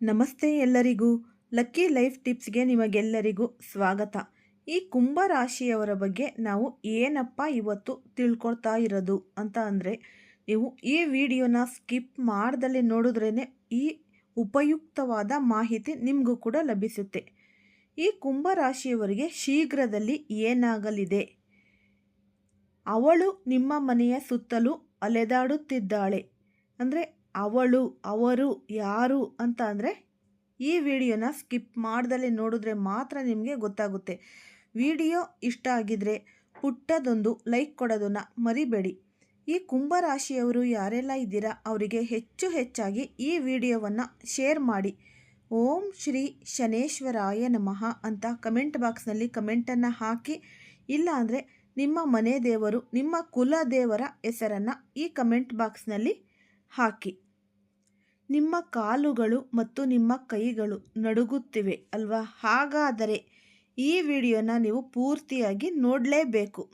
ನಮಸ್ತೆ ಎಲ್ಲರಿಗೂ. Lucky life ಟಿಪ್ಸ್ಗೆ ನಿಮಗೆಲ್ಲರಿಗೂ ಸ್ವಾಗತ. ಈ ಕುಂಭ ರಾಶಿಯವರ ಬಗ್ಗೆ ನಾವು ಏನಪ್ಪ ಇವತ್ತು ತಿಳ್ಕೊಳ್ತಾ ಇರೋದು ಅಂತ ಅಂದರೆ, ನೀವು ಈ ವಿಡಿಯೋನ ಸ್ಕಿಪ್ ಮಾಡ್ದಲೇ ನೋಡಿದ್ರೇ ಈ ಉಪಯುಕ್ತವಾದ ಮಾಹಿತಿ ನಿಮಗೂ ಕೂಡ ಲಭಿಸುತ್ತೆ. ಈ ಕುಂಭ ರಾಶಿಯವರಿಗೆ ಶೀಘ್ರದಲ್ಲಿ ಏನಾಗಲಿದೆ? ಅವಳು ನಿಮ್ಮ ಮನೆಯ ಸುತ್ತಲೂ ಅಲೆದಾಡುತ್ತಿದ್ದಾಳೆ. ಅಂದರೆ ಅವಳು, ಅವರು, ಯಾರು ಅಂತ ಅಂದರೆ ಈ ವಿಡಿಯೋನ ಸ್ಕಿಪ್ ಮಾಡ್ದಲೇ ನೋಡಿದ್ರೆ ಮಾತ್ರ ನಿಮಗೆ ಗೊತ್ತಾಗುತ್ತೆ. ವಿಡಿಯೋ ಇಷ್ಟ ಆಗಿದ್ರೆ ಪುಟ್ಟದೊಂದು ಲೈಕ್ ಕೊಡೋದನ್ನು ಮರಿಬೇಡಿ. ಈ ಕುಂಭರಾಶಿಯವರು ಯಾರೆಲ್ಲ ಇದ್ದೀರಾ ಅವರಿಗೆ ಹೆಚ್ಚು ಹೆಚ್ಚಾಗಿ ಈ ವಿಡಿಯೋವನ್ನು ಶೇರ್ ಮಾಡಿ. ಓಂ ಶ್ರೀ ಶನೇಶ್ವರಾಯ ನಮಃ ಅಂತ ಕಮೆಂಟ್ ಬಾಕ್ಸ್ನಲ್ಲಿ ಕಮೆಂಟನ್ನು ಹಾಕಿ. ಇಲ್ಲಾಂದರೆ ನಿಮ್ಮ ಮನೆ ದೇವರು, ನಿಮ್ಮ ಕುಲ ದೇವರ ಹೆಸರನ್ನು ಈ ಕಮೆಂಟ್ ಬಾಕ್ಸ್ನಲ್ಲಿ ಹಾಕಿ. ನಿಮ್ಮ ಕಾಲುಗಳು ಮತ್ತು ನಿಮ್ಮ ಕೈಗಳು ನಡುಗುತ್ತಿವೆ ಅಲ್ವಾ? ಹಾಗಾದರೆ ಈ ವಿಡಿಯೋನ ನೀವು ಪೂರ್ತಿಯಾಗಿ ನೋಡಲೇಬೇಕು.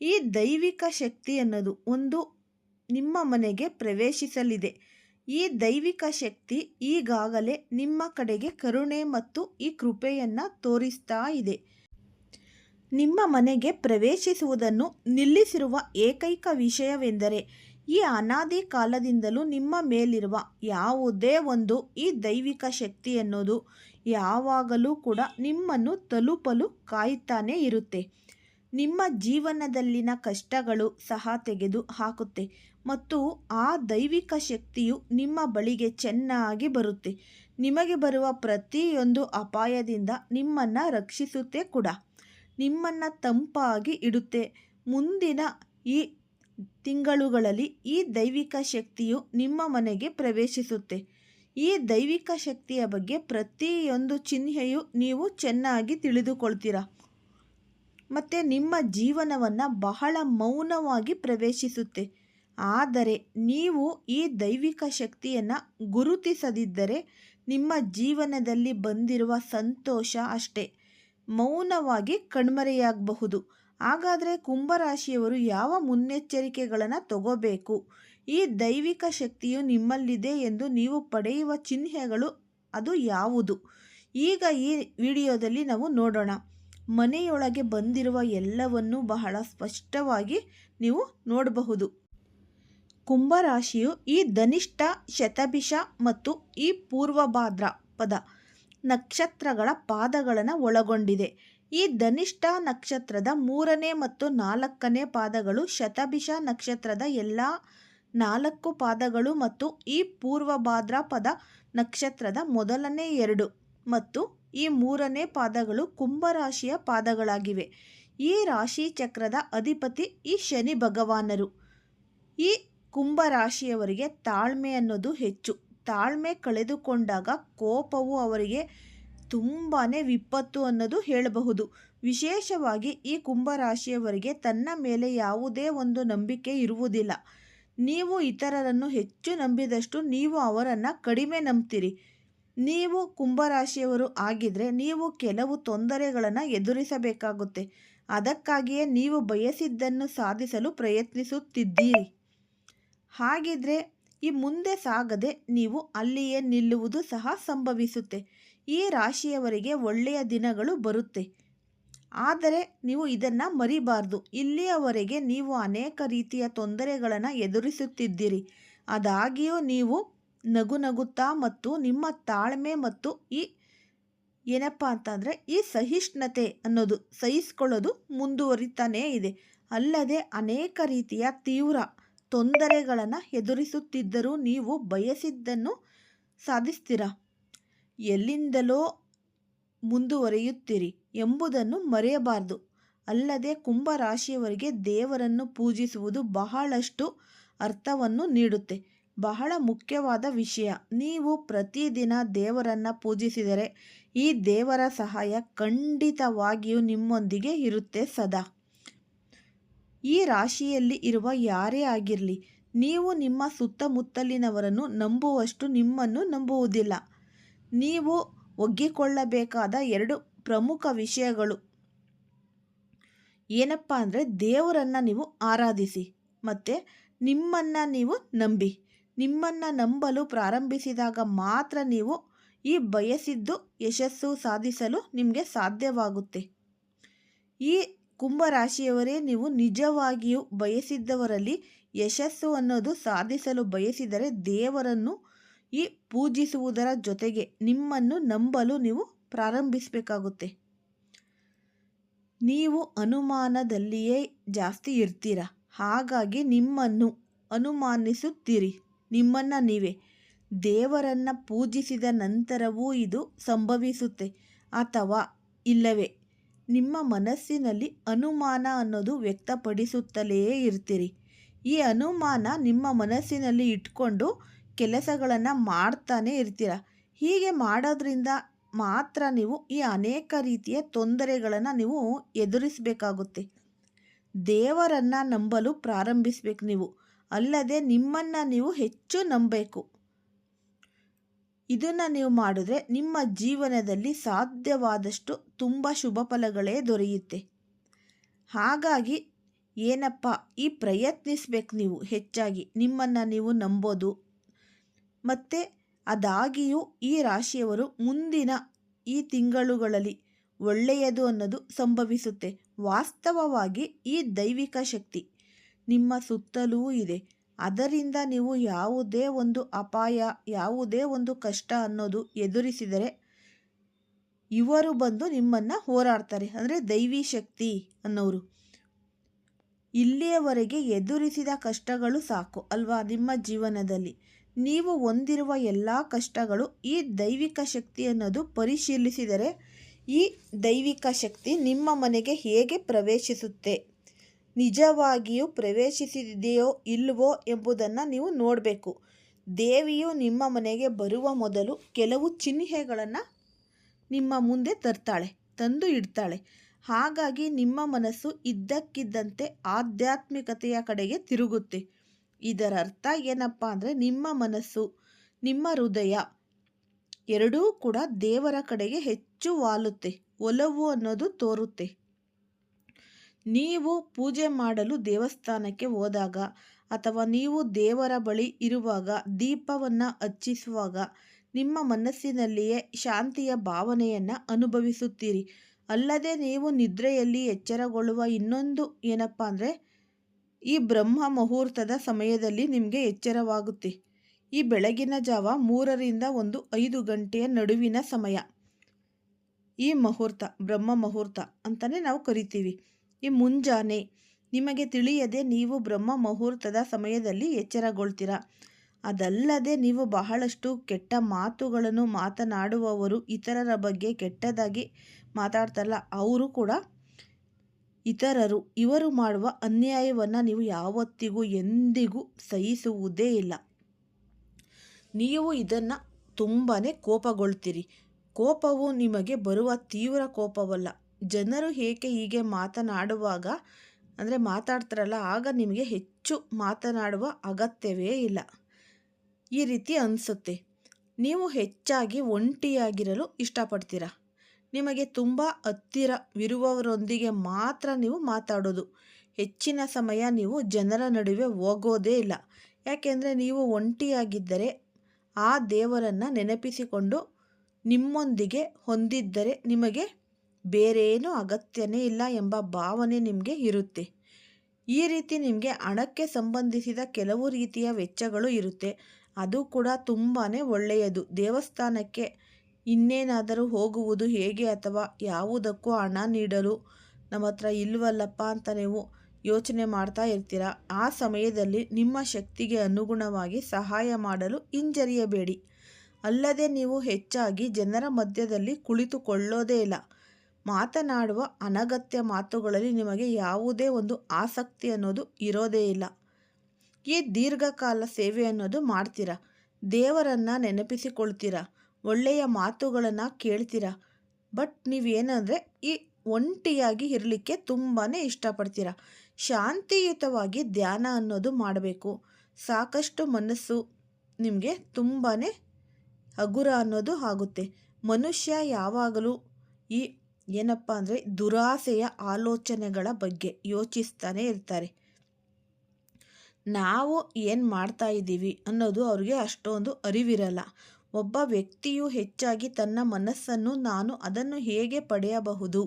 ಈ ದೈವಿಕ ಶಕ್ತಿ ಅನ್ನೋದು ಒಂದು ನಿಮ್ಮ ಮನೆಗೆ ಪ್ರವೇಶಿಸಲಿದೆ. ಈ ದೈವಿಕ ಶಕ್ತಿ ಈಗಾಗಲೇ ನಿಮ್ಮ ಕಡೆಗೆ ಕರುಣೆ ಮತ್ತು ಈ ಕೃಪೆಯನ್ನು ತೋರಿಸ್ತಾ ಇದೆ. ನಿಮ್ಮ ಮನೆಗೆ ಪ್ರವೇಶಿಸುವುದನ್ನು ನಿಲ್ಲಿಸಿರುವ ಏಕೈಕ ವಿಷಯವೆಂದರೆ ಈ ಅನಾದಿ ಕಾಲದಿಂದಲೂ ನಿಮ್ಮ ಮೇಲಿರುವ ಯಾವುದೇ ಒಂದು ಈ ದೈವಿಕ ಶಕ್ತಿ ಅನ್ನೋದು ಯಾವಾಗಲೂ ಕೂಡ ನಿಮ್ಮನ್ನು ತಲುಪಲು ಕಾಯುತ್ತಾನೆ ಇರುತ್ತೆ. ನಿಮ್ಮ ಜೀವನದಲ್ಲಿನ ಕಷ್ಟಗಳು ಸಹ ತೆಗೆದು ಹಾಕುತ್ತೆ ಮತ್ತು ಆ ದೈವಿಕ ಶಕ್ತಿಯು ನಿಮ್ಮ ಬಳಿಗೆ ಚೆನ್ನಾಗಿ ಬರುತ್ತೆ. ನಿಮಗೆ ಬರುವ ಪ್ರತಿಯೊಂದು ಅಪಾಯದಿಂದ ನಿಮ್ಮನ್ನು ರಕ್ಷಿಸುತ್ತೆ ಕೂಡ. ನಿಮ್ಮನ್ನು ತಂಪಾಗಿ ಇಡುತ್ತೆ. ಮುಂದಿನ ಈ ತಿಂಗಳುಗಳಲ್ಲಿ ಈ ದೈವಿಕ ಶಕ್ತಿಯು ನಿಮ್ಮ ಮನೆಗೆ ಪ್ರವೇಶಿಸುತ್ತೆ. ಈ ದೈವಿಕ ಶಕ್ತಿಯ ಬಗ್ಗೆ ಪ್ರತಿಯೊಂದು ಚಿಹ್ನೆಯು ನೀವು ಚೆನ್ನಾಗಿ ತಿಳಿದುಕೊಳ್ತೀರ? ಮತ್ತು ನಿಮ್ಮ ಜೀವನವನ್ನು ಬಹಳ ಮೌನವಾಗಿ ಪ್ರವೇಶಿಸುತ್ತೆ. ಆದರೆ ನೀವು ಈ ದೈವಿಕ ಶಕ್ತಿಯನ್ನು ಗುರುತಿಸದಿದ್ದರೆ ನಿಮ್ಮ ಜೀವನದಲ್ಲಿ ಬಂದಿರುವ ಸಂತೋಷ ಅಷ್ಟೇ. ಮೌನವಾಗಿ ಕಣ್ಮರೆಯಾಗಬಹುದು. ಹಾಗಾದರೆ ಕುಂಭರಾಶಿಯವರು ಯಾವ ಮುನ್ನೆಚ್ಚರಿಕೆಗಳನ್ನು ತಗೋಬೇಕು? ಈ ದೈವಿಕ ಶಕ್ತಿಯು ನಿಮ್ಮಲ್ಲಿದೆ ಎಂದು ನೀವು ಪಡೆಯುವ ಚಿಹ್ನೆಗಳು ಅದು ಯಾವುದು? ಈಗ ಈ ವಿಡಿಯೋದಲ್ಲಿ ನಾವು ನೋಡೋಣ. ಮನೆಯೊಳಗೆ ಬಂದಿರುವ ಎಲ್ಲವನ್ನು ಬಹಳ ಸ್ಪಷ್ಟವಾಗಿ ನೀವು ನೋಡಬಹುದು. ಕುಂಭರಾಶಿಯು ಈ ಧನಿಷ್ಠ, ಶತಭಿಷ ಮತ್ತು ಈ ಪೂರ್ವಭಾದ್ರ ಪದ ನಕ್ಷತ್ರಗಳ ಪಾದಗಳನ್ನು ಒಳಗೊಂಡಿದೆ. ಈ ಧನಿಷ್ಠ ನಕ್ಷತ್ರದ ಮೂರನೇ ಮತ್ತು ನಾಲ್ಕನೇ ಪಾದಗಳು ಶತಭಿಷ ನಕ್ಷತ್ರದ ಎಲ್ಲ ನಾಲ್ಕು ಪಾದಗಳು ಮತ್ತು ಈ ಪೂರ್ವಭಾದ್ರ ಪದ ನಕ್ಷತ್ರದ ಮೊದಲನೇ ಎರಡು ಮತ್ತು ಈ ಮೂರನೇ ಪಾದಗಳು ಕುಂಭರಾಶಿಯ ಪಾದಗಳಾಗಿವೆ. ಈ ರಾಶಿ ಚಕ್ರದ ಅಧಿಪತಿ ಈ ಶನಿ ಭಗವಾನರು. ಈ ಕುಂಭರಾಶಿಯವರಿಗೆ ತಾಳ್ಮೆ ಅನ್ನೋದು ಹೆಚ್ಚು. ತಾಳ್ಮೆ ಕಳೆದುಕೊಂಡಾಗ ಕೋಪವು ಅವರಿಗೆ ತುಂಬಾ ವಿಪತ್ತು ಅನ್ನೋದು ಹೇಳಬಹುದು. ವಿಶೇಷವಾಗಿ ಈ ಕುಂಭರಾಶಿಯವರಿಗೆ ತನ್ನ ಮೇಲೆ ಯಾವುದೇ ಒಂದು ನಂಬಿಕೆ ಇರುವುದಿಲ್ಲ. ನೀವು ಇತರರನ್ನು ಹೆಚ್ಚು ನಂಬಿದಷ್ಟು ನೀವು ಅವರನ್ನು ಕಡಿಮೆ ನಂಬ್ತೀರಿ. ನೀವು ಕುಂಭರಾಶಿಯವರು ಆಗಿದ್ರೆ ನೀವು ಕೆಲವು ತೊಂದರೆಗಳನ್ನು ಎದುರಿಸಬೇಕಾಗುತ್ತೆ. ಅದಕ್ಕಾಗಿಯೇ ನೀವು ಬಯಸಿದ್ದನ್ನು ಸಾಧಿಸಲು ಪ್ರಯತ್ನಿಸುತ್ತಿದ್ದೀರಿ. ಹಾಗಿದ್ರೆ ಈ ಮುಂದೆ ಸಾಗದೆ ನೀವು ಅಲ್ಲಿಯೇ ನಿಲ್ಲುವುದು ಸಹ ಸಂಭವಿಸುತ್ತೆ. ಈ ರಾಶಿಯವರಿಗೆ ಒಳ್ಳೆಯ ದಿನಗಳು ಬರುತ್ತೆ. ಆದರೆ ನೀವು ಇದನ್ನು ಮರಿಬಾರ್ದು. ಇಲ್ಲಿಯವರೆಗೆ ನೀವು ಅನೇಕ ರೀತಿಯ ತೊಂದರೆಗಳನ್ನು ಎದುರಿಸುತ್ತಿದ್ದೀರಿ. ಅದಾಗಿಯೂ ನೀವು ನಗು ನಗುತ್ತಾ ಮತ್ತು ನಿಮ್ಮ ತಾಳ್ಮೆ ಮತ್ತು ಈ ಏನಪ್ಪ ಅಂತಂದರೆ ಈ ಸಹಿಷ್ಣುತೆ ಅನ್ನೋದು, ಸಹಿಸ್ಕೊಳ್ಳೋದು ಮುಂದುವರಿತಾನೇ ಇದೆ. ಅಲ್ಲದೆ ಅನೇಕ ರೀತಿಯ ತೀವ್ರ ತೊಂದರೆಗಳನ್ನು ಎದುರಿಸುತ್ತಿದ್ದರೂ ನೀವು ಬಯಸಿದ್ದನ್ನು ಸಾಧಿಸ್ತೀರಾ? ಎಲ್ಲಿಂದಲೋ ಮುಂದುವರಿಯುತ್ತೀರಿ ಎಂಬುದನ್ನು ಮರೆಯಬಾರದು. ಅಲ್ಲದೆ ಕುಂಭ ರಾಶಿಯವರಿಗೆ ದೇವರನ್ನು ಪೂಜಿಸುವುದು ಬಹಳಷ್ಟು ಅರ್ಥವನ್ನು ನೀಡುತ್ತೆ. ಬಹಳ ಮುಖ್ಯವಾದ ವಿಷಯ. ನೀವು ಪ್ರತಿದಿನ ದೇವರನ್ನು ಪೂಜಿಸಿದರೆ ಈ ದೇವರ ಸಹಾಯ ಖಂಡಿತವಾಗಿಯೂ ನಿಮ್ಮೊಂದಿಗೆ ಇರುತ್ತೆ ಸದಾ. ಈ ರಾಶಿಯಲ್ಲಿ ಇರುವ ಯಾರೇ ಆಗಿರಲಿ, ನೀವು ನಿಮ್ಮ ಸುತ್ತಮುತ್ತಲಿನವರನ್ನು ನಂಬುವಷ್ಟು ನಿಮ್ಮನ್ನು ನಂಬುವುದಿಲ್ಲ. ನೀವು ಒಗ್ಗಿಕೊಳ್ಳಬೇಕಾದ ಎರಡು ಪ್ರಮುಖ ವಿಷಯಗಳು. ಏನಪ್ಪ ಅಂದರೆ ದೇವರನ್ನು ನೀವು ಆರಾಧಿಸಿ, ಮತ್ತು ನಿಮ್ಮನ್ನು ನೀವು ನಂಬಿ. ನಿಮ್ಮನ್ನು ನಂಬಲು ಪ್ರಾರಂಭಿಸಿದಾಗ ಮಾತ್ರ ನೀವು ಈ ಬಯಸಿದ್ದು ಯಶಸ್ಸು ಸಾಧಿಸಲು ನಿಮಗೆ ಸಾಧ್ಯವಾಗುತ್ತೆ. ಈ ಕುಂಭರಾಶಿಯವರೇ, ನೀವು ನಿಜವಾಗಿಯೂ ಬಯಸಿದ್ದವರಲ್ಲಿ ಯಶಸ್ಸು ಅನ್ನೋದು ಸಾಧಿಸಲು ಬಯಸಿದರೆ ದೇವರನ್ನು ಈ ಪೂಜಿಸುವುದರ ಜೊತೆಗೆ ನಿಮ್ಮನ್ನು ನಂಬಲು ನೀವು ಪ್ರಾರಂಭಿಸಬೇಕಾಗುತ್ತೆ. ನೀವು ಅನುಮಾನದಲ್ಲಿಯೇ ಜಾಸ್ತಿ ಇರ್ತೀರ? ಹಾಗಾಗಿ ನಿಮ್ಮನ್ನು ಅನುಮಾನಿಸುತ್ತೀರಿ. ನಿಮ್ಮನ್ನು ನೀವೇ. ದೇವರನ್ನು ಪೂಜಿಸಿದ ನಂತರವೂ ಇದು ಸಂಭವಿಸುತ್ತೆ. ಅಥವಾ ಇಲ್ಲವೇ? ನಿಮ್ಮ ಮನಸ್ಸಿನಲ್ಲಿ ಅನುಮಾನ ಅನ್ನೋದು ವ್ಯಕ್ತಪಡಿಸುತ್ತಲೇ ಇರ್ತೀರಿ. ಈ ಅನುಮಾನ ನಿಮ್ಮ ಮನಸ್ಸಿನಲ್ಲಿ ಇಟ್ಕೊಂಡು ಕೆಲಸಗಳನ್ನು ಮಾಡ್ತಾನೆ ಇರ್ತೀರ. ಹೀಗೆ ಮಾಡೋದ್ರಿಂದ ಮಾತ್ರ ನೀವು ಈ ಅನೇಕ ರೀತಿಯ ತೊಂದರೆಗಳನ್ನು ನೀವು ಎದುರಿಸಬೇಕಾಗುತ್ತೆ. ದೇವರನ್ನು ನಂಬಲು ಪ್ರಾರಂಭಿಸಬೇಕು ನೀವು. ಅಲ್ಲದೆ ನಿಮ್ಮನ್ನು ನೀವು ಹೆಚ್ಚು ನಂಬಬೇಕು. ಇದನ್ನು ನೀವು ಮಾಡಿದ್ರೆ ನಿಮ್ಮ ಜೀವನದಲ್ಲಿ ಸಾಧ್ಯವಾದಷ್ಟು ತುಂಬ ಶುಭ ಫಲಗಳೇ ದೊರೆಯುತ್ತೆ. ಹಾಗಾಗಿ ಏನಪ್ಪ, ಈ ಪ್ರಯತ್ನಿಸ್ಬೇಕು ನೀವು ಹೆಚ್ಚಾಗಿ. ನಿಮ್ಮನ್ನು ನೀವು ನಂಬೋದು. ಮತ್ತು ಅದಾಗಿಯೂ ಈ ರಾಶಿಯವರು ಮುಂದಿನ ಈ ತಿಂಗಳುಗಳಲ್ಲಿ ಒಳ್ಳೆಯದು ಅನ್ನೋದು ಸಂಭವಿಸುತ್ತೆ. ವಾಸ್ತವವಾಗಿ ಈ ದೈವಿಕ ಶಕ್ತಿ ನಿಮ್ಮ ಸುತ್ತಲೂ ಇದೆ. ಅದರಿಂದ ನೀವು ಯಾವುದೇ ಒಂದು ಅಪಾಯ, ಯಾವುದೇ ಒಂದು ಕಷ್ಟ ಅನ್ನೋದು ಎದುರಿಸಿದರೆ ಇವರು ಬಂದು ನಿಮ್ಮನ್ನು ಹೋರಾಡ್ತಾರೆ. ಅಂದರೆ ದೈವಿ ಶಕ್ತಿ ಅನ್ನೋರು. ಇಲ್ಲಿಯವರೆಗೆ ಎದುರಿಸಿದ ಕಷ್ಟಗಳು ಸಾಕು ಅಲ್ವಾ ನಿಮ್ಮ ಜೀವನದಲ್ಲಿ. ನೀವು ಹೊಂದಿರುವ ಎಲ್ಲ ಕಷ್ಟಗಳು ಈ ದೈವಿಕ ಶಕ್ತಿ ಅನ್ನೋದು ಪರಿಶೀಲಿಸಿದರೆ ಈ ದೈವಿಕ ಶಕ್ತಿ ನಿಮ್ಮ ಮನೆಗೆ ಹೇಗೆ ಪ್ರವೇಶಿಸುತ್ತೆ? ನಿಜವಾಗಿಯೂ ಪ್ರವೇಶಿಸಿದೆಯೋ ಇಲ್ಲವೋ ಎಂಬುದನ್ನು ನೀವು ನೋಡಬೇಕು. ದೇವಿಯು ನಿಮ್ಮ ಮನೆಗೆ ಬರುವ ಮೊದಲು ಕೆಲವು ಚಿಹ್ನೆಗಳನ್ನು ನಿಮ್ಮ ಮುಂದೆ ತರ್ತಾಳೆ, ತಂದು ಇಡ್ತಾಳೆ. ಹಾಗಾಗಿ ನಿಮ್ಮ ಮನಸ್ಸು ಇದ್ದಕ್ಕಿದ್ದಂತೆ ಆಧ್ಯಾತ್ಮಿಕತೆಯ ಕಡೆಗೆ ತಿರುಗುತ್ತೆ. ಇದರ ಅರ್ಥ ಏನಪ್ಪ ಅಂದರೆ ನಿಮ್ಮ ಮನಸ್ಸು, ನಿಮ್ಮ ಹೃದಯ ಎರಡೂ ಕೂಡ ದೇವರ ಕಡೆಗೆ ಹೆಚ್ಚು ವಾಲುತ್ತೆ, ಒಲವು ಅನ್ನೋದು ತೋರುತ್ತೆ. ನೀವು ಪೂಜೆ ಮಾಡಲು ದೇವಸ್ಥಾನಕ್ಕೆ ಹೋದಾಗ ಅಥವಾ ನೀವು ದೇವರ ಬಳಿ ಇರುವಾಗ, ದೀಪವನ್ನು ಹಚ್ಚಿಸುವಾಗ ನಿಮ್ಮ ಮನಸ್ಸಿನಲ್ಲಿಯೇ ಶಾಂತಿಯ ಭಾವನೆಯನ್ನು ಅನುಭವಿಸುತ್ತೀರಿ. ಅಲ್ಲದೆ ನೀವು ನಿದ್ರೆಯಲ್ಲಿ ಎಚ್ಚರಗೊಳ್ಳುವ ಇನ್ನೊಂದು ಏನಪ್ಪ ಅಂದರೆ ಈ ಬ್ರಹ್ಮ ಮುಹೂರ್ತದ ಸಮಯದಲ್ಲಿ ನಿಮಗೆ ಎಚ್ಚರವಾಗುತ್ತೆ. ಈ ಬೆಳಗಿನ ಜಾವ ಮೂರರಿಂದ ಒಂದು ಐದು ಗಂಟೆಯ ನಡುವಿನ ಸಮಯ. ಈ ಮುಹೂರ್ತ, ಬ್ರಹ್ಮ ಮುಹೂರ್ತ ಅಂತಲೇ ನಾವು ಕರಿತೀವಿ. ಈ ಮುಂಜಾನೆ ನಿಮಗೆ ತಿಳಿಯದೆ ನೀವು ಬ್ರಹ್ಮ ಮುಹೂರ್ತದ ಸಮಯದಲ್ಲಿ ಎಚ್ಚರಗೊಳ್ತೀರಾ? ಅದಲ್ಲದೆ ನೀವು ಬಹಳಷ್ಟು ಕೆಟ್ಟ ಮಾತುಗಳನ್ನು ಮಾತನಾಡುವವರು ಇತರರ ಬಗ್ಗೆ ಕೆಟ್ಟದಾಗಿ ಮಾತಾಡ್ತಾರಲ್ಲ, ಅವರು ಕೂಡ ಇತರರು, ಇವರು ಮಾಡುವ ಅನ್ಯಾಯವನ್ನು ನೀವು ಯಾವತ್ತಿಗೂ ಎಂದಿಗೂ ಸಹಿಸುವುದೇ ಇಲ್ಲ. ನೀವು ಇದನ್ನು ತುಂಬಾ ಕೋಪಗೊಳ್ತೀರಿ. ಕೋಪವು ನಿಮಗೆ ಬರುವ ತೀವ್ರ ಕೋಪವಲ್ಲ. ಜನರು ಏಕೆ ಹೀಗೆ ಮಾತನಾಡುವಾಗ, ಅಂದರೆ ಮಾತಾಡ್ತಾರಲ್ಲ, ಆಗ ನಿಮಗೆ ಹೆಚ್ಚು ಮಾತನಾಡುವ ಅಗತ್ಯವೇ ಇಲ್ಲ. ಈ ರೀತಿ ಅನಿಸುತ್ತೆ. ನೀವು ಹೆಚ್ಚಾಗಿ ಒಂಟಿಯಾಗಿರಲು ಇಷ್ಟಪಡ್ತೀರಾ? ನಿಮಗೆ ತುಂಬ ಹತ್ತಿರವಿರುವವರೊಂದಿಗೆ ಮಾತ್ರ ನೀವು ಮಾತಾಡೋದು. ಹೆಚ್ಚಿನ ಸಮಯ ನೀವು ಜನರ ನಡುವೆ ಹೋಗೋದೇ ಇಲ್ಲ. ಯಾಕೆಂದರೆ ನೀವು ಒಂಟಿಯಾಗಿದ್ದರೆ ಆ ದೇವರನ್ನು ನೆನಪಿಸಿಕೊಂಡು ನಿಮ್ಮೊಂದಿಗೆ ಹೊಂದಿದ್ದರೆ ನಿಮಗೆ ಬೇರೇನೂ ಅಗತ್ಯನೇ ಇಲ್ಲ ಎಂಬ ಭಾವನೆ ನಿಮಗೆ ಇರುತ್ತೆ. ಈ ರೀತಿ ನಿಮಗೆ ಹಣಕ್ಕೆ ಸಂಬಂಧಿಸಿದ ಕೆಲವು ರೀತಿಯ ವೆಚ್ಚಗಳು ಇರುತ್ತೆ. ಅದು ಕೂಡ ತುಂಬಾ ಒಳ್ಳೆಯದು. ದೇವಸ್ಥಾನಕ್ಕೆ ಇನ್ನೇನಾದರೂ ಹೋಗುವುದು ಹೇಗೆ ಅಥವಾ ಯಾವುದಕ್ಕೂ ಹಣ ನೀಡಲು ನಮ್ಮ ಹತ್ರ ಇಲ್ವಲ್ಲಪ್ಪ ಅಂತ ನೀವು ಯೋಚನೆ ಮಾಡ್ತಾ ಇರ್ತೀರ? ಆ ಸಮಯದಲ್ಲಿ ನಿಮ್ಮ ಶಕ್ತಿಗೆ ಅನುಗುಣವಾಗಿ ಸಹಾಯ ಮಾಡಲು ಹಿಂಜರಿಯಬೇಡಿ. ಅಲ್ಲದೆ ನೀವು ಹೆಚ್ಚಾಗಿ ಜನರ ಮಧ್ಯದಲ್ಲಿ ಕುಳಿತುಕೊಳ್ಳೋದೇ ಇಲ್ಲ. ಮಾತನಾಡುವ ಅನಗತ್ಯ ಮಾತುಗಳಲ್ಲಿ ನಿಮಗೆ ಯಾವುದೇ ಒಂದು ಆಸಕ್ತಿ ಅನ್ನೋದು ಇರೋದೇ ಇಲ್ಲ. ಈ ದೀರ್ಘಕಾಲ ಸೇವೆ ಅನ್ನೋದು ಮಾಡ್ತೀರಾ? ದೇವರನ್ನು ನೆನಪಿಸಿಕೊಳ್ತೀರಾ? ಒಳ್ಳೆಯ ಮಾತುಗಳನ್ನು ಕೇಳ್ತೀರಾ? ಬಟ್ ನೀವೇನಂದರೆ ಈ ಒಂಟಿಯಾಗಿ ಇರಲಿಕ್ಕೆ ತುಂಬಾ ಇಷ್ಟಪಡ್ತೀರ? ಶಾಂತಿಯುತವಾಗಿ ಧ್ಯಾನ ಅನ್ನೋದು ಮಾಡಬೇಕು. ಸಾಕಷ್ಟು ಮನಸ್ಸು ನಿಮಗೆ ತುಂಬಾ ಹಗುರ ಅನ್ನೋದು ಆಗುತ್ತೆ. ಮನುಷ್ಯ ಯಾವಾಗಲೂ ಈ ಏನಪ್ಪ ಅಂದರೆ ದುರಾಸೆಯ ಆಲೋಚನೆಗಳ ಬಗ್ಗೆ ಯೋಚಿಸ್ತಾನೆ ಇರ್ತಾರೆ. ನಾವು ಏನು ಮಾಡ್ತಾ ಇದ್ದೀವಿ ಅನ್ನೋದು ಅವ್ರಿಗೆ ಅಷ್ಟೊಂದು ಅರಿವಿರಲ್ಲ. ಒಬ್ಬ ವ್ಯಕ್ತಿಯು ಹೆಚ್ಚಾಗಿ ತನ್ನ ಮನಸ್ಸನ್ನು ನಾನು ಅದನ್ನು ಹೇಗೆ ಪಡೆಯಬಹುದು,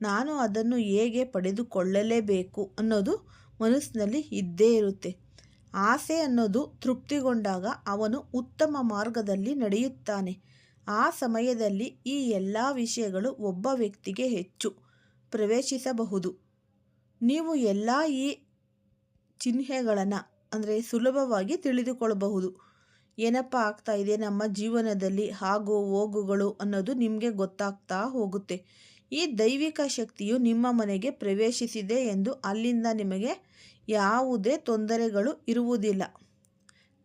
ನಾನು ಅದನ್ನು ಹೇಗೆ ಪಡೆದುಕೊಳ್ಳಲೇಬೇಕು ಅನ್ನೋದು ಮನಸ್ಸಿನಲ್ಲಿ ಇದ್ದೇ ಇರುತ್ತೆ. ಆಸೆ ಅನ್ನೋದು ತೃಪ್ತಿಗೊಂಡಾಗ ಅವನು ಉತ್ತಮ ಮಾರ್ಗದಲ್ಲಿ ನಡೆಯುತ್ತಾನೆ. ಆ ಸಮಯದಲ್ಲಿ ಈ ಎಲ್ಲ ವಿಷಯಗಳು ಒಬ್ಬ ವ್ಯಕ್ತಿಗೆ ಹೆಚ್ಚು ಪ್ರವೇಶಿಸಬಹುದು. ನೀವು ಎಲ್ಲ ಈ ಚಿಹ್ನೆಗಳನ್ನು, ಅಂದರೆ ಸುಲಭವಾಗಿ ತಿಳಿದುಕೊಳ್ಳಬಹುದು. ಏನಪ್ಪ ಆಗ್ತಾ ಇದೆ ನಮ್ಮ ಜೀವನದಲ್ಲಿ ಹಾಗೂ ಹೋಗುಗಳು ಅನ್ನೋದು ನಿಮಗೆ ಗೊತ್ತಾಗ್ತಾ ಹೋಗುತ್ತೆ. ಈ ದೈವಿಕ ಶಕ್ತಿಯು ನಿಮ್ಮ ಮನೆಗೆ ಪ್ರವೇಶಿಸಿದೆ ಎಂದು ಅಲ್ಲಿಂದ ನಿಮಗೆ ಯಾವುದೇ ತೊಂದರೆಗಳು ಇರುವುದಿಲ್ಲ.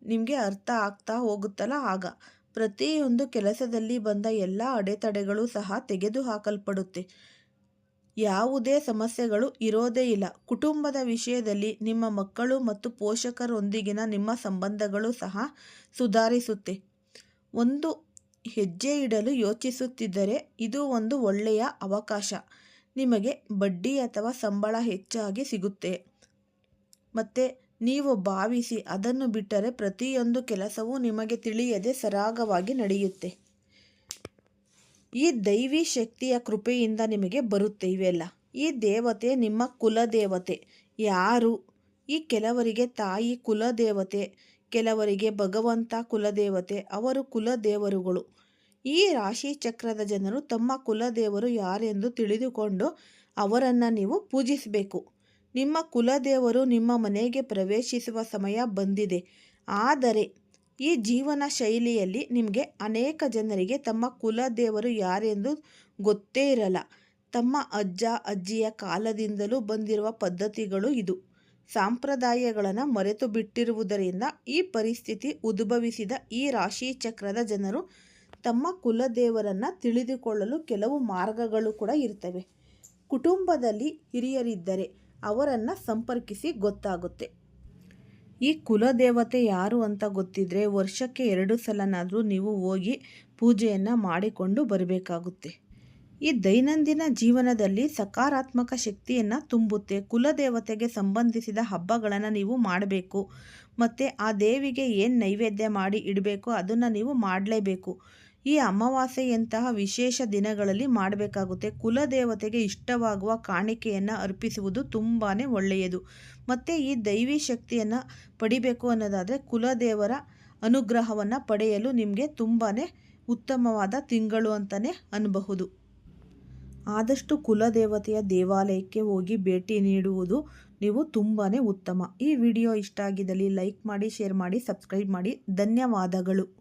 ನಿಮಗೆ ಅರ್ಥ ಆಗ್ತಾ ಹೋಗುತ್ತಲ್ಲ ಆಗ. ಪ್ರತಿಯೊಂದು ಕೆಲಸದಲ್ಲಿ ಬಂದ ಎಲ್ಲ ಅಡೆತಡೆಗಳು ಸಹ ತೆಗೆದುಹಾಕಲ್ಪಡುತ್ತೆ. ಯಾವುದೇ ಸಮಸ್ಯೆಗಳು ಇರೋದೇ ಇಲ್ಲ. ಕುಟುಂಬದ ವಿಷಯದಲ್ಲಿ ನಿಮ್ಮ ಮಕ್ಕಳು ಮತ್ತು ಪೋಷಕರೊಂದಿಗಿನ ನಿಮ್ಮ ಸಂಬಂಧಗಳು ಸಹ ಸುಧಾರಿಸುತ್ತೆ. ಒಂದು ಹೆಜ್ಜೆ ಇಡಲು ಯೋಚಿಸುತ್ತಿದ್ದರೆ ಇದು ಒಂದು ಒಳ್ಳೆಯ ಅವಕಾಶ. ನಿಮಗೆ ಬಡ್ಡಿ ಅಥವಾ ಸಂಬಳ ಹೆಚ್ಚಾಗಿ ಸಿಗುತ್ತೆ. ಮತ್ತು ನೀವು ಭಾವಿಸಿ ಅದನ್ನು ಬಿಟ್ಟರೆ ಪ್ರತಿಯೊಂದು ಕೆಲಸವೂ ನಿಮಗೆ ತಿಳಿಯದೆ ಸರಾಗವಾಗಿ ನಡೆಯುತ್ತೆ. ಈ ದೈವಿ ಶಕ್ತಿಯ ಕೃಪೆಯಿಂದ ನಿಮಗೆ ಬರುತ್ತೆ ಇವೆಲ್ಲ. ಈ ದೇವತೆ ನಿಮ್ಮ ಕುಲದೇವತೆ. ಯಾರು? ಈ ಕೆಲವರಿಗೆ ತಾಯಿ ಕುಲದೇವತೆ, ಕೆಲವರಿಗೆ ಭಗವಂತ ಕುಲದೇವತೆ, ಅವರು ಕುಲದೇವರುಗಳು. ಈ ರಾಶಿ ಚಕ್ರದ ಜನರು ತಮ್ಮ ಕುಲದೇವರು ಯಾರೆಂದು ತಿಳಿದುಕೊಂಡು ಅವರನ್ನು ನೀವು ಪೂಜಿಸಬೇಕು. ನಿಮ್ಮ ಕುಲದೇವರು ನಿಮ್ಮ ಮನೆಗೆ ಪ್ರವೇಶಿಸುವ ಸಮಯ ಬಂದಿದೆ. ಆದರೆ ಈ ಜೀವನ ಶೈಲಿಯಲ್ಲಿ ನಿಮಗೆ ಅನೇಕ ಜನರಿಗೆ ತಮ್ಮ ಕುಲದೇವರು ಯಾರೆಂದು ಗೊತ್ತೇ ಇರಲ್ಲ. ತಮ್ಮ ಅಜ್ಜ, ಅಜ್ಜಿಯ ಕಾಲದಿಂದಲೂ ಬಂದಿರುವ ಪದ್ಧತಿಗಳು ಇದು. ಸಾಂಪ್ರದಾಯಗಳನ್ನು ಮರೆತು ಬಿಟ್ಟಿರುವುದರಿಂದ ಈ ಪರಿಸ್ಥಿತಿ ಉದ್ಭವಿಸಿದ ಈ ರಾಶಿ ಚಕ್ರದ ಜನರು ತಮ್ಮ ಕುಲದೇವರನ್ನು ತಿಳಿದುಕೊಳ್ಳಲು ಕೆಲವು ಮಾರ್ಗಗಳು ಕೂಡ ಇರ್ತವೆ. ಕುಟುಂಬದಲ್ಲಿ ಹಿರಿಯರಿದ್ದರೆ ಅವರನ್ನು ಸಂಪರ್ಕಿಸಿ ಗೊತ್ತಾಗುತ್ತೆ. ಈ ಕುಲದೇವತೆ ಯಾರು ಅಂತ ಗೊತ್ತಿದ್ರೆ ವರ್ಷಕ್ಕೆ ಎರಡು ಸಲನಾದರೂ ನೀವು ಹೋಗಿ ಪೂಜೆಯನ್ನು ಮಾಡಿಕೊಂಡು ಬರಬೇಕಾಗುತ್ತೆ. ಈ ದೈನಂದಿನ ಜೀವನದಲ್ಲಿ ಸಕಾರಾತ್ಮಕ ಶಕ್ತಿಯನ್ನು ತುಂಬುತ್ತೆ. ಕುಲದೇವತೆಗೆ ಸಂಬಂಧಿಸಿದ ಹಬ್ಬಗಳನ್ನು ನೀವು ಮಾಡಬೇಕು. ಮತ್ತು ಆ ದೇವಿಗೆ ಏನು ನೈವೇದ್ಯ ಮಾಡಿ ಇಡಬೇಕು ಅದನ್ನು ನೀವು ಮಾಡಲೇಬೇಕು. ಈ ಅಮಾವಾಸ್ಯೆಯಂತಹ ವಿಶೇಷ ದಿನಗಳಲ್ಲಿ ಮಾಡಬೇಕಾಗುತ್ತೆ. ಕುಲದೇವತೆಗೆ ಇಷ್ಟವಾಗುವ ಕಾಣಿಕೆಯನ್ನು ಅರ್ಪಿಸುವುದು ತುಂಬಾ ಒಳ್ಳೆಯದು. ಮತ್ತು ಈ ದೈವಿ ಶಕ್ತಿಯನ್ನು ಪಡಿಬೇಕು ಅನ್ನೋದಾದರೆ ಕುಲದೇವರ ಅನುಗ್ರಹವನ್ನು ಪಡೆಯಲು ನಿಮಗೆ ತುಂಬಾ ಉತ್ತಮವಾದ ತಿಂಗಳು ಅಂತಲೇ ಅನ್ನಬಹುದು ಆದಷ್ಟು ಕುಲದೇವತೆಯ ದೇವಾಲಯಕ್ಕೆ ಹೋಗಿ ಭೇಟಿ ನೀಡುವುದು ನೀವು ತುಂಬಾ ಉತ್ತಮ. ಈ ವಿಡಿಯೋ ಇಷ್ಟ ಆಗಿದ್ದಲ್ಲಿ ಲೈಕ್ ಮಾಡಿ, ಶೇರ್ ಮಾಡಿ, ಸಬ್ಸ್ಕ್ರೈಬ್ ಮಾಡಿ. ಧನ್ಯವಾದಗಳು.